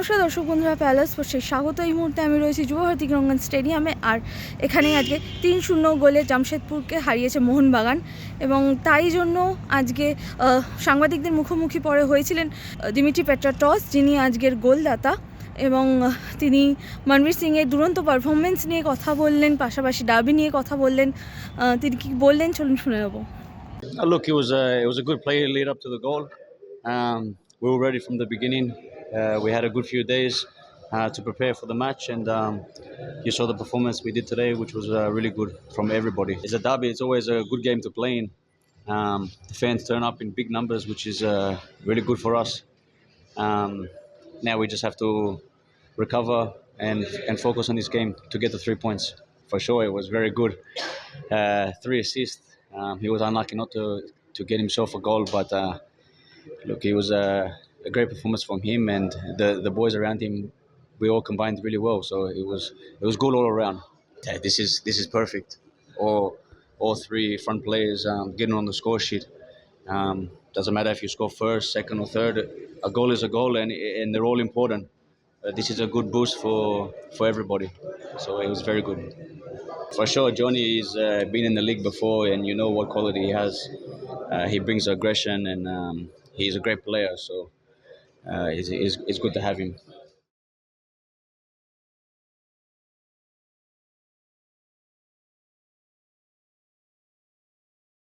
নমস্কার দর্শক বন্ধুরা প্যালেস স্পোর্টসের স্বাগত। এই মুহূর্তে আমি রয়েছি যুবভারতী রঙ্গন স্টেডিয়ামে আর এখানে আজকে তিন শূন্য গোলে জামশেদপুরকে হারিয়েছে মোহনবাগান। এবং তাই জন্য আজকে সাংবাদিকদের মুখোমুখি পরে হয়েছিলেন দিমিটি পেট্রাটস যিনি আজকের গোলদাতা। এবং তিনি মনবীর সিংয়ের দুরন্ত পারফরমেন্স নিয়ে কথা বললেন পাশাপাশি ডাবি নিয়ে কথা বললেন। তিনি কি বললেন? চলুন শুনে নেব। Uh, look, it was a it was a good play lead up to the goal. Um, we were ready from the beginning. Uh, we had a good few days uh, to prepare for the match, and um, you saw the performance we did today, which was uh, really good from everybody. It's a derby; it's always a good game to play in. Um, the fans turn up in big numbers, which is uh, really good for us. Um, now we just have to recover and and focus on this game to get the three points. For sure, it was very good. Uh, three assists. Um, he was unlucky not to to get himself a goal, but uh, look, he was a, a great performance from him and the the boys around him. We all combined really well, so it was it was good all around. Yeah, this is this is perfect. All all three front players um, getting on the score sheet. Um, doesn't matter if you score first, second, or third. A goal is a goal, and and they're all important. Uh, this is a good boost for for everybody. So it was very good. For sure, Johnny has uh, been in the league before, and you know what quality he has. Uh, he brings aggression, and um, he's a great player. So uh, it's, it's, it's good to have him.